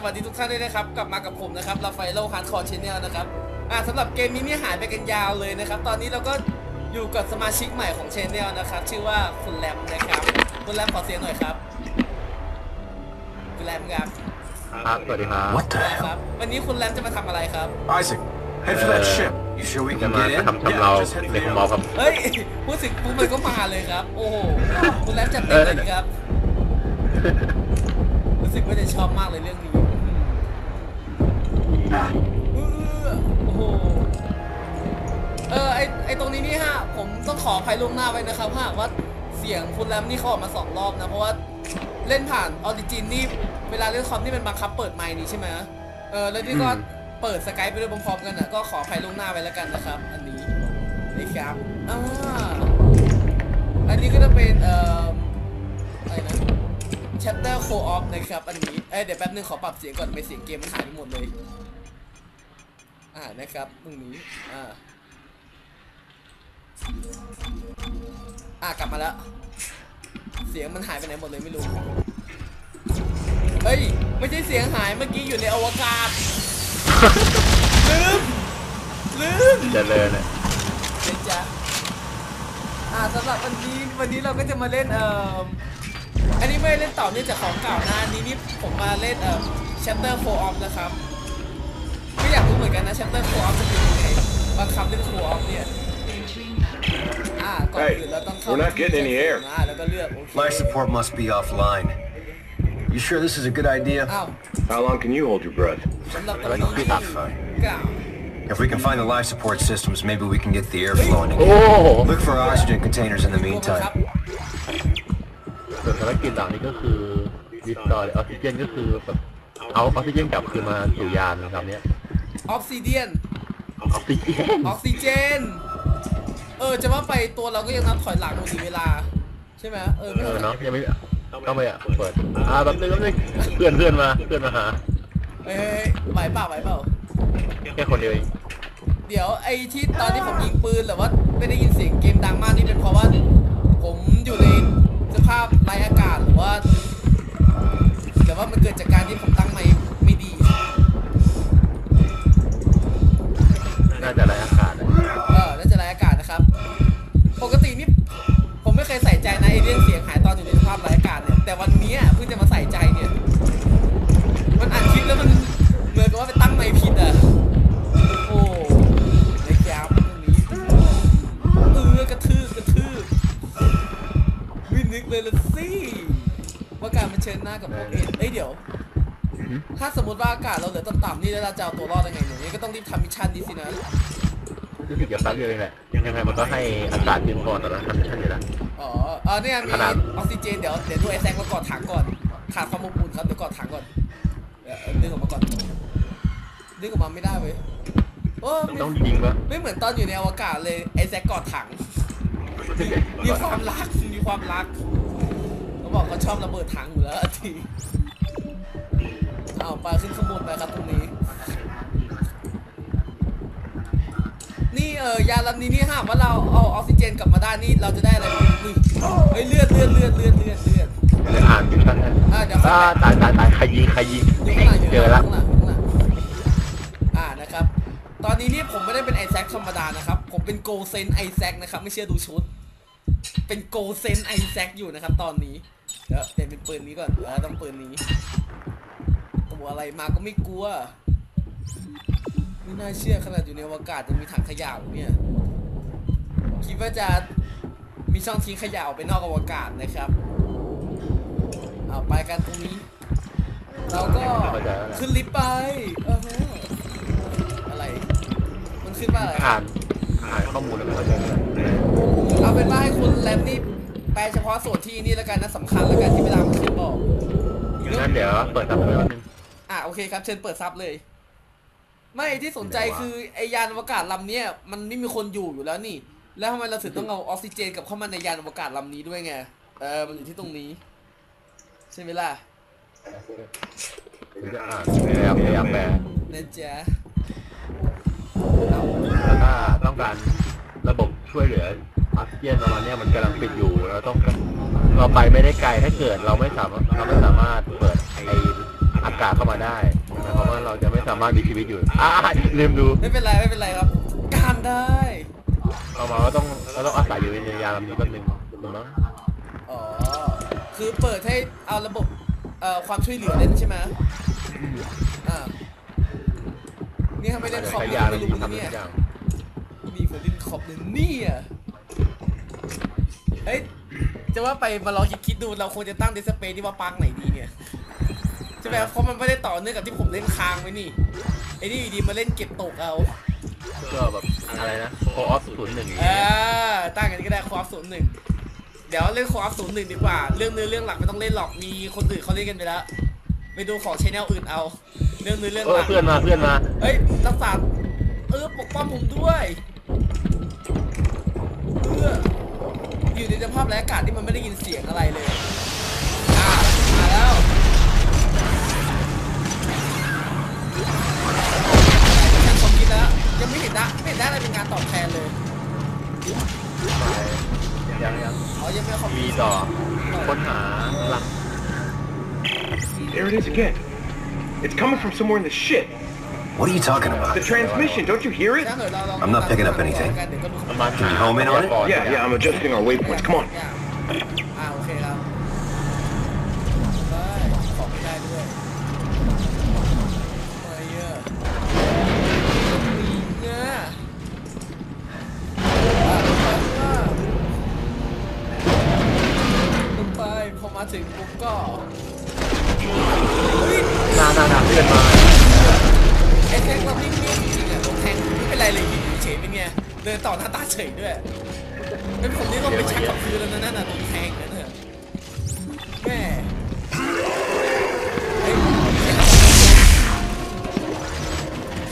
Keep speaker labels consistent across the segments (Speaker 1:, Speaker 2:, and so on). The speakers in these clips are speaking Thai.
Speaker 1: สวัสดีทุกท่านด้วยนะครับ กลับมากับผมนะครับลาไฟโลฮาร์ดคอร์ชแนลนะครับอ่าสำหรับเกมนี้เนี่ยหายไปกันยาวเลยนะครับ ตอนนี้เราก็อยู่กับสมาชิกใหม่ของชแนลนะครับ ชื่อว่าคุณแรมนะครับ คุณแรมขอเสียงหน่อยครับ คุณแรมครับ
Speaker 2: ครับสวัสดีครับ
Speaker 3: What the
Speaker 1: ค
Speaker 3: hell?
Speaker 1: รับ วันนี้คุณแรมจะมาทำอะไรครับ
Speaker 3: Isaac, head for that
Speaker 2: Uh,
Speaker 3: ship. You sure we
Speaker 2: จะ
Speaker 3: can
Speaker 2: มา
Speaker 3: get in?
Speaker 2: ทำชำเรา
Speaker 3: just head for
Speaker 2: ใน
Speaker 3: the
Speaker 2: คุณหมอครับ
Speaker 1: เฮ้ย พูดถึงปุ๊บมันก็มาเลยครับ โอ้โห คุณแรมจัดเต็มเลยครับ รู้สึกว่าจะชอบมากเลยเรื่องนี้เออ โอ้โห เออ ไอไอตรงนี้นี่ฮะ ผมต้องขออภัยล่วงหน้าไว้นะครับถ้าหากว่าเสียงคุณแรมนี่เขาออกมาสองรอบนะ เพราะว่าเล่นผ่านออริจินนี่ เวลาเล่นคอมนี่เป็นบังคับเปิดไมค์นี่ใช่ไหมเออ แล้วนี่ก็
Speaker 2: อืม
Speaker 1: เปิดสกายไปด้วยพร้อมๆกันนะก็ขออภัยล่วงหน้าไว้แล้วกันนะครับ อันนี้นี่ครับอ่าอันนี้ก็จะเป็นเอ่ออะไรนะ chapter co-op นะครับ อันนี้ เอ้ยเดี๋ยวแป๊บนึงขอปรับเสียงก่อนไม่เสียงเกมมันหายไปหมดเลย อ่านะครับตรงนี้อ่าอ่ากลับมาแล้ว เสียงมันหายไปไหนหมดเลยไม่รู้เฮ้ยไม่ใช่เสียงหายเมื่อกี้อยู่ในอวกาศลืมลืม
Speaker 2: เจริญเนี่ย
Speaker 1: เดี๋ยวจะอ่าสำหรับวันนี้วันนี้เราก็จะมาเล่นเอ่ออันนี้ไม่ได้เล่นต่อเนื่องจากของเก่านะอันนี้นี่ผมมาเล่นเอ่อ chapter co-op นะครับไม่อยากรู้เหมือนกันนะ chapter co-op จะเป็นยังไงบางคำเรื่อง co-op เนี่ยอ่าก่อนอื่นเราต้องเข้า
Speaker 4: Hey, we're not getting any air.
Speaker 1: อ่าแล้วก็เลือกโอเค
Speaker 3: Life support must be offline. You sure this is a good idea?
Speaker 1: อ้าว
Speaker 4: How long can you hold your breath?
Speaker 1: สำหรับตอนนี้นี่
Speaker 3: Fine.
Speaker 1: เก้า
Speaker 3: If we can find the life support systems, maybe we can get the air flowing
Speaker 2: โอ้
Speaker 3: again. Look for oxygen containers in the
Speaker 1: รวมครับ
Speaker 3: meantime.
Speaker 2: ส่วนภารกิจหลักนี่ก็คือรีสตอร์ออกซิเจนก็คือแบบเอาออกซิเจนกลับคืนมาสู่ยานนะครับเนี้ย
Speaker 1: ออกซิเดียน
Speaker 2: ออกซิเจน
Speaker 1: ออกซิเจน เออ จะว่าไปตัวเราก็ยังนับถอยหลังอยู่ดีเวลา ใช่ไหมเออไม่
Speaker 2: เอ
Speaker 1: ถ
Speaker 2: อ
Speaker 1: อยหลัง
Speaker 2: เนาะยังไม่ต้องไปอะเปิดอ่าแบบนึงแบบนึงเพื่อนเพื่อนมาเพื่อนมาหา
Speaker 1: เอ้ยไหวเปล่าไหวเปล่า
Speaker 2: แค่คนเดียวเอง
Speaker 1: เดี๋ยวไอ้ที่ตอนที่ผมยิงปืนหรือว่าไม่ได้ยินเสียงเกมดังมากนี่เป็นเพราะว่า ผมอยู่ในสภาพไร้อากาศหรือว่าหรือว่ามันเกิดจากการที่ผมตั้งไมค์
Speaker 2: น่าจะไรอากาศนะ
Speaker 1: เออน่าจะไร้อากาศนะครับ ปกตินี่ผมไม่เคยใส่ใจนะไอเรื่องเสียงหายตอนอยู่ในสภาพไร้อากาศเนี่ย แต่วันนี้เพิ่งจะมาใส่ใจเนี่ย มันอัดคลิปแล้วมันเหมือนกับว่าไปตั้งไมค์ผิดอะ โอ้ในแก้วตรงนี้เออกระทืบกระทืบไม่นึกเลยละสิว่าการมาเชิญหน้ากับพวกเอ็นเอ้ยเดี๋ยว ถ้าสมมติว่าอากาศเราเหลือต่ำๆนี่แล้วเราจะเอาตัวรอดยังไงเนี่ยนี่ก็ต้องรีบทำมิชชั่นนี้สินะ
Speaker 2: รู้สึกจะแป๊บเดียวเองแหละยังไงมันก็ให้อากาศเพียงพอต่อการทำมิชชั่นอยู่แล้ว
Speaker 1: อ๋อเออเนี่ยมี
Speaker 2: ขนาด
Speaker 1: ออกซิเจนเดี๋ยวเดี๋ยวดูไอแซคมากอดถังก่อนขาดความอบอุ่นครับเดี๋ยวกอดถังก่อนเดี๋ยวเอาดึงออกมาก่อนดึงออกมาไม่ได้เว้ยโอ้ไม่
Speaker 2: ต้องยิงปะ
Speaker 1: ไม่เหมือนตอนอยู่ในอวกาศเลยไอแซคกอดถังมีความรักมีความรักเขาบอกเขาชอบระเบิดถังอยู่แล้วอะที เอาไปขึ้นข้างบนไปครับตรงนี้ นี่เออยาลำนี้นี่ห้ามว่าเราเอาออกซิเจนกลับมาได้นี่เราจะได้อะไรอุ้ยเฮ้ยเลือดเลือดเลือดเลือดเลือดเลือด
Speaker 2: เดี๋ยวอ่านมิชชั่นให้
Speaker 1: อ่าเดี๋ยวค่อย
Speaker 2: อ่า
Speaker 1: ไป
Speaker 2: ตายตายตายใครยิงใครยิง
Speaker 1: อยู่ข้างหลังอยู่
Speaker 2: เจอ
Speaker 1: ข้างห
Speaker 2: แล้
Speaker 1: ลั
Speaker 2: ว
Speaker 1: งอยู่ข้างหลังอยู่ข้างหลังอ่านะครับ ตอนนี้นี่ผมไม่ได้เป็นไอแซคธรรมดานะครับ ผมเป็นโกเซนไอแซคนะครับ ไม่เชื่อดูชุด เป็นโกเซนไอแซคอยู่นะครับ ตอนนี้ เดี๋ยวเปลี่ยนเป็นปืนนี้ก่อนเออต้องปืนนี้ ตัวอะไรมาก็ไม่กลัว ไม่น่าเชื่อขนาดอยู่ในอวกาศยังมีถังขยะอยู่เนี่ย คิดว่าจะมีช่องทิ้งขยะออกไปนอกอวกาศนะครับเอาไปกันตรงนี้ เราก็ขึ้นลิฟต์ไปเออฮะอะไร มันขึ้นว่าอะไร
Speaker 2: อ่านอ่านข้อมูลแล้วมันก็จะ
Speaker 1: เอาเป็นว่าให้คุณแรมนี่แปลเฉพาะส่วนที่นี่แล้วกันนะสำคัญแล้วกันที่เวลามันขึ้นบอก
Speaker 2: งั้นเดี๋ยวเปิดตับไปวันนึง
Speaker 1: อะโอเคครับ เชิญเปิดซับเลย ไม่ที่สนใจคือไอยานอวกาศลำเนี้ยมันไม่มีคนอยู่อยู่แล้วนี่ แล้วทำไมเราถึงต้องเอาออกซิเจนกลับเข้ามาในยานอวกาศลำนี้ด้วยไงเออมันอยู่ที่ตรงนี้ ใช่ไหมล่ะ
Speaker 2: เดี๋ยวจะอ่านพยายามพยายามแปล
Speaker 1: นะจ๊ะ
Speaker 2: แล้วก็ต้องการระบบช่วยเหลือออกซิเจนประมาณเนี้ยมันกำลังปิดอยู่เราต้องเราไปไม่ได้ไกลถ้าเกิดเราไม่สามารถเราไม่สามารถเปิดไอไออากาศเข้ามาได้หมายความว่าเราจะไม่สามารถมีชีวิตอยู่อ่าลืมดู
Speaker 1: ไม่เป็นไรไม่เป็นไรครับการได้
Speaker 2: เรามาก็ต้องเราต้องอาศัยอยู่ในยานลำนี้แป๊บนึงถูกไหม
Speaker 1: อ๋อคือเปิดให้เอาระบบเอ่อความช่วยเหลือเล่นใช่ไหมอ่านี่ทำไมเล่นคอม
Speaker 2: ใช้
Speaker 1: เล่
Speaker 2: ยาน
Speaker 1: นไม่
Speaker 2: ลำ
Speaker 1: รู้
Speaker 2: นี้
Speaker 1: นะ
Speaker 2: ทำ
Speaker 1: เนี่ย
Speaker 2: ทุกอย่าง
Speaker 1: มีคนเล่นคอมเลยเนี่ยเฮ้ยจะว่าไปมาลองคิดคิดดูเราควรจะตั้งดิสเพย์ที่ว่าปังไหนดีเนี่ย ใช่ไหมครับเพราะมันไม่ได้ต่อเนื่องกับที่ผมเล่นค้างไว้นี่ไอ้นี่อยู่ดีมาเล่นเก็บตกเอา
Speaker 2: ก็แบบอะไรนะโคออฟศูนย์หนึ่งอย่าง
Speaker 1: เอ
Speaker 2: เงี้ย
Speaker 1: อตั้งกันก็ได้คอฟศูนย์หนึ่งเดี๋ยวเล่นคอฟศูนย์หนึ่งดีกว่า เรื่องเนื้อเรื่องหลักไม่ต้องเล่นหรอกมีคนอื่นเขาเล่นกันไปแล้วไปดูของชแนลอื่นเอา เรื่องเนื้อเรื่อง
Speaker 2: เอ
Speaker 1: ห
Speaker 2: อ
Speaker 1: ลัก
Speaker 2: เพื่อนมาเพื่อนมา
Speaker 1: เฮ้ยรักษาเออปกป้องผมด้วยเอออยู่ในสภาพไร้อากาศที่มันไม่ได้ยินเสียงอะไรเลยอ่ามาแล้ว ไม่คอมพิ
Speaker 2: มี
Speaker 1: ว
Speaker 2: ต่อค้นหาหลัก
Speaker 4: There it is again. It's coming from somewhere in the ship.
Speaker 3: What are you talking about?
Speaker 4: The transmission, don't you hear it?
Speaker 1: ช่างเถอะเราลอง
Speaker 3: I'm not picking up anything
Speaker 1: เดี๋ยวก็ดู
Speaker 2: ประมาณ
Speaker 3: Can you home in on it?
Speaker 4: Yeah, yeah, I'm adjusting our waypoints. Come on.
Speaker 1: พอมาถึงปุ๊บก็
Speaker 2: นานาน้าเพื่อนมา
Speaker 1: ไอ้แทงเรานิ่งๆจริงๆอะลงแทงไม่เป็นไรเลยยืนอยู่เฉยเป็นไงเดินต่อหน้าตาเฉยด้วยเป็นผมนี่ต้องไปช็คกับคืนแล้วนะนั่นน่ะลงแทงนั่นเถอะแม่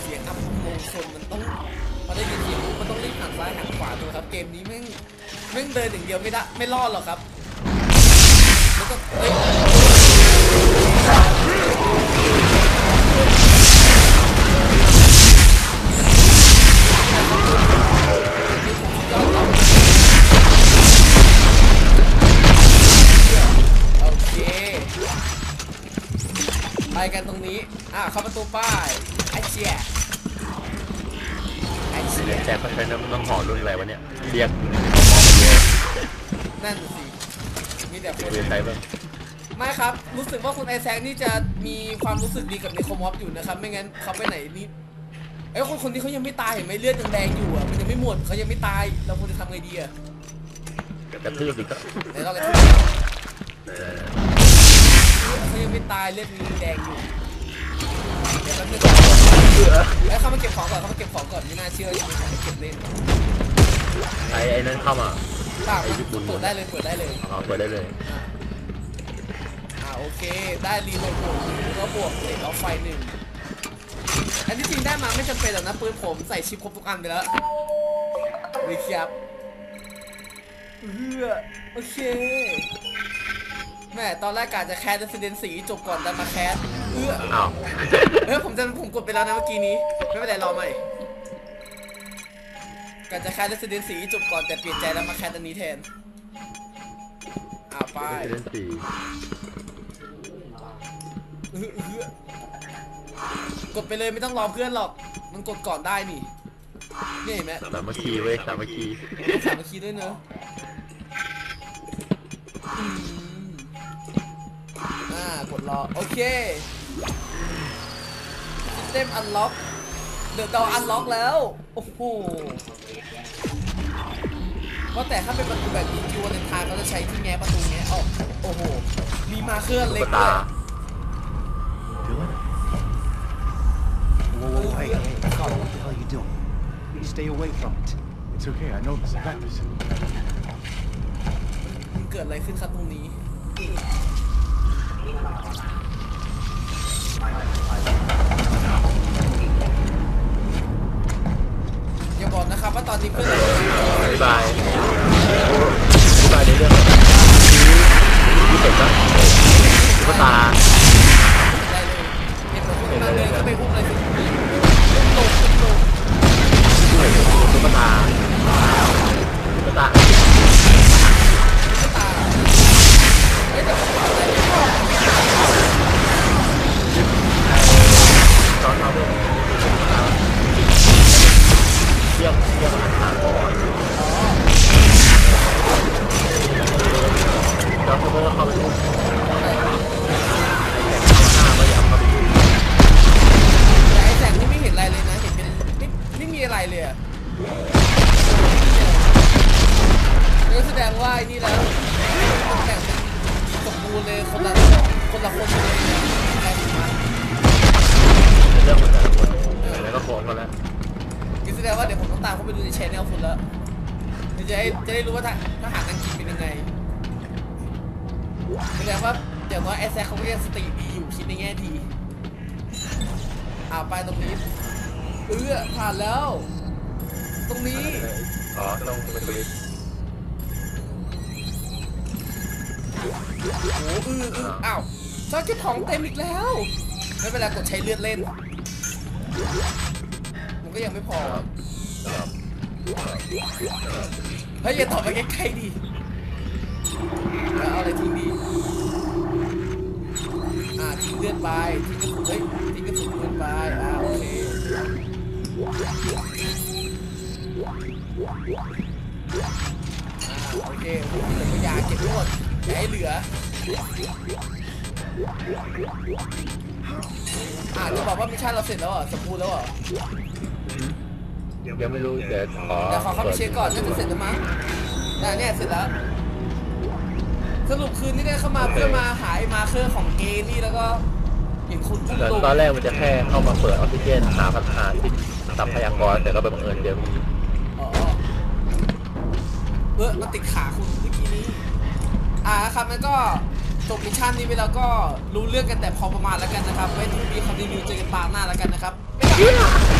Speaker 1: เสียงอัพมงคลมันต้องพอได้ยินเสียงปุ๊บมันต้องรีบหันซ้ายหันขวาดูครับเกมนี้แม่งแม่งเดินอย่างเดียวไม่ได้ไม่รอดหรอกครับ แล้วก็เฮ้ยโอเคไปกันตรงนี้ อ่าเข้าประตูป้ายไอเชียไอเชีย
Speaker 2: แต่เขาใช้น้ำน้ำหอมรุ่นอะไรวะเนี่ย เรียก
Speaker 1: นั่นสิ มีแต่คน
Speaker 2: เรียกใช้บ้าง
Speaker 1: ไม่ครับ รู้สึกว่าคุณไอแซคนี่จะมีความรู้สึกดีกับนิโคมอฟอยู่นะครับ ไม่งั้นเขาไปไหนนี่เอ้ยคนคนนี้เขายังไม่ตายเห็นไหมเลือดยังแดงอยู่อะ มันยังไม่หมดเขายังไม่ตาย เราควรจะทำไงดีอะ
Speaker 2: กระทืบอีกก็
Speaker 1: ไหนเราเลยเขายังไม่ตายเลือดยังแดงอยู่ เดี๋ยวแป๊บนึงเอ้ยเขามาเก็บของก่อนเขามาเก็บของก่อนไม่น่าเชื่อยังมีของให้เก็บเล่น
Speaker 2: ไอ้ไอ้นั่นเข้ามา
Speaker 1: เปล่านะเปิดได้เลยเปิดได้เลย
Speaker 2: เอาไปได้เลย
Speaker 1: อ่าโอเค ได้รีโหลดบวกแล้วก็บวกเลทออฟไฟหนึ่งอันที่จริงได้มาไม่จำเป็นหรอกนะปืนผมใส่ชิปครบทุกอันไปแล้วรีแคปเออโอเคแม่ตอนแรกกะจะแคสเดซิเดนสีจบก่อนแต่มาแคสเออ
Speaker 2: อ้าว
Speaker 1: เออผมจะผมกดไปแล้วนะเมื่อกี้นี้ ไม่เป็นไรรอใหม่ กะจะแคสเดซิเดนสีจบก่อนแต่เปลี่ยนใจแล้วมาแคสอันนี้แทนอ่าไป
Speaker 2: เล่นสี่
Speaker 1: อื้ออื้อกดไปเลยไม่ต้องรอเพื่อนหรอก มันกดก่อนได้นี่นี่เห็นไหม
Speaker 2: สามัคคีเว้ยสามัคคี
Speaker 1: ต้องสามัคคีด้วยเนอะอืมอ่ากดรอ โอเคซิสเต็มอันล็อก เดอะดออันล็อกแล้ว โอ้โหว่าแต่ถ้าเป็นประตูแบบนี้คิววันเลนไทน์เขาจะใช้ที่แง้ประตูแง้ออกโอ้โห มีมาเครื่องเล็
Speaker 2: ตุ๊
Speaker 1: ก
Speaker 2: ก
Speaker 1: ด้
Speaker 2: ตา
Speaker 1: วย
Speaker 5: Whoa, whoa, hey, hey, Carl, what the hell are you doing? You stay away from it.
Speaker 6: It's okay, I know this. I got this.
Speaker 1: มันเกิดอะไรขึ้นครับตรงนี้อย่าบอก นะครับว่าตอนนี้เพื่อนเรา
Speaker 2: อธิบายอธิบายในเรื่องที่เห็นปะตุ๊กตา
Speaker 1: ได้เลยเห็นเหมือนคนกำลังเดินเข้าไปพู
Speaker 2: ดเล
Speaker 1: ย
Speaker 2: เมื่อเข้าไปดูไอ้แสงข้างหน้าก็อย่ากเข้าไปดู
Speaker 1: แต่ไอ้แสงนี่ไม่เห็นอะไรเลยนะ เห็นเป็นไม่ไม่มีอะไรเลยอะก็แสดงว่าไอ้นี่แล้วมันแบ่งเป็นสมบูรณ์เลยคนละคนละคนเลยนะแบ่งมา
Speaker 2: เป็นเรื่องของแต่ละคนแล้วก็โกงกันแล้ว
Speaker 1: ก็แสดงว่าเดี๋ยวผมต้องตามเข้าไปดูในชแนลคุณแล้วเดี๋ยวจะได้จะได้รู้ว่าทหารอังกฤษเป็นยังไง แสดงว่าเดี๋ยวน้อยไอแซคเขาก็ยังสติดีอยู่คิดในแง่ดีอ่าไปตรงนี้ เออผ่านแล้ว ตรงนี้
Speaker 2: อ๋อต้องเป็นบริษัท
Speaker 1: โอ้โหอืออืออ้าวซอสเก็บของเต็มอีกแล้ว ไม่เป็นไรกดใช้เลือดเล่น มันก็ยังไม่พอ เฮ้ยอย่าตอบไปใกล้ๆดิ แล้วเอาอะไรทิ้งดีอ่าทิ้งเลือดไปทิ้งกระสุนเฮ้ยทิ้งกระสุนเลือดไปอ่าโอเคอ่าโอเคเหลืออยาเก็บไว้หมดอย่าให้เหลืออ่าจะบอกว่ามิชชั่นเราเสร็จแล้วเหรอสมบูรณ์แล้วเหรอ
Speaker 2: ยังไม่รู้เดี๋ยวขอ
Speaker 1: เดี๋ยวขอเข้าไปเช็คก่อนน่าจะเสร็จแล้วมั้งน่ะเนี่ยเสร็จแล้ว สรุปคืนนี้ได้เข้ามาเพื่อมาหาไอ้มาร์เคอร์ของเกนี่แล้วก็เห็นคุณพุ่ง
Speaker 2: แต่
Speaker 1: ลง
Speaker 2: ตอนแรกมันจะแค่เข้ามาเปิดออกซิเจนหาปัญหาติดทรัพยากรแต่ก็ไปบังเอิญเจอ
Speaker 1: อ๋อเออมาติดขาคุณเมื่อกี้นี้ อ่าครับแล้วก็จบมิชชั่นนี้ไปแล้วก็รู้เรื่องกันแต่พอประมาณแล้วกันนะครับไว้ทุกมีคอนติเนียเจอกันตามหน้าแล้วกันนะครับบ๊ายบาย